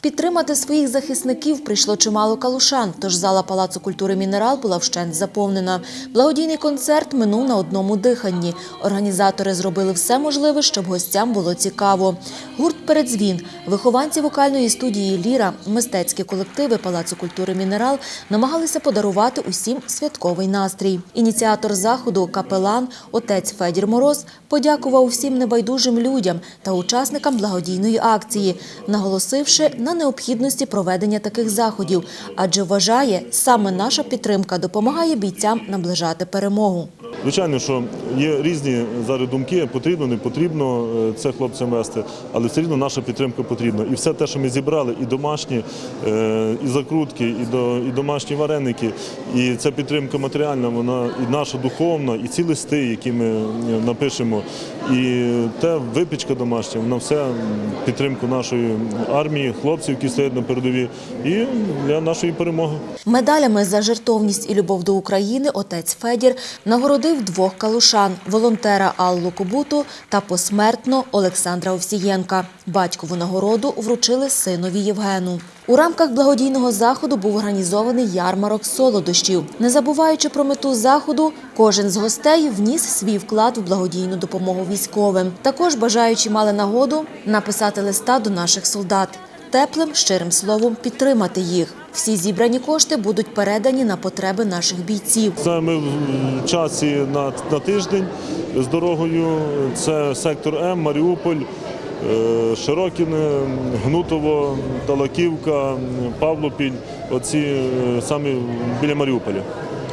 Підтримати своїх захисників прийшло чимало калушан, тож зала Палацу культури «Мінерал» була вщент заповнена. Благодійний концерт минув на одному диханні. Організатори зробили все можливе, щоб гостям було цікаво. Гурт «Передзвін», вихованці вокальної студії «Ліра», мистецькі колективи Палацу культури «Мінерал» намагалися подарувати усім святковий настрій. Ініціатор заходу, капелан, отець Федір Мороз, подякував усім небайдужим людям та учасникам благодійної акції, наголосивши на необхідності проведення таких заходів, адже вважає, саме наша підтримка допомагає бійцям наближати перемогу. Звичайно, що є різні зараз думки, потрібно, не потрібно е, це хлопцям вести, але все рівно наша підтримка потрібна. І все те, що ми зібрали, і домашні, е, і закрутки, і, до, і домашні вареники, і ця підтримка матеріальна, вона і наша духовна, і ці листи, які ми е, напишемо, і те випічка домашня, вона все підтримку нашої армії, хлопців, які стоять на передовій, і для нашої перемоги. Медалями за жертовність і любов до України отець Федір нагородив двох калушан – волонтера Аллу Кобуту та посмертно Олександра Овсієнка. Батькову нагороду вручили синові Євгену. У рамках благодійного заходу був організований ярмарок солодощів. Не забуваючи про мету заходу, кожен з гостей вніс свій вклад в благодійну допомогу військовим. Також бажаючі мали нагоду написати листа до наших солдат. Теплим, щирим словом підтримати їх. Всі зібрані кошти будуть передані на потреби наших бійців. Саме в часі на, на тиждень з дорогою це сектор М, Маріуполь, е, Широкіне, Гнутово, Талаківка, Павлопіль. Оці е, саме біля Маріуполя.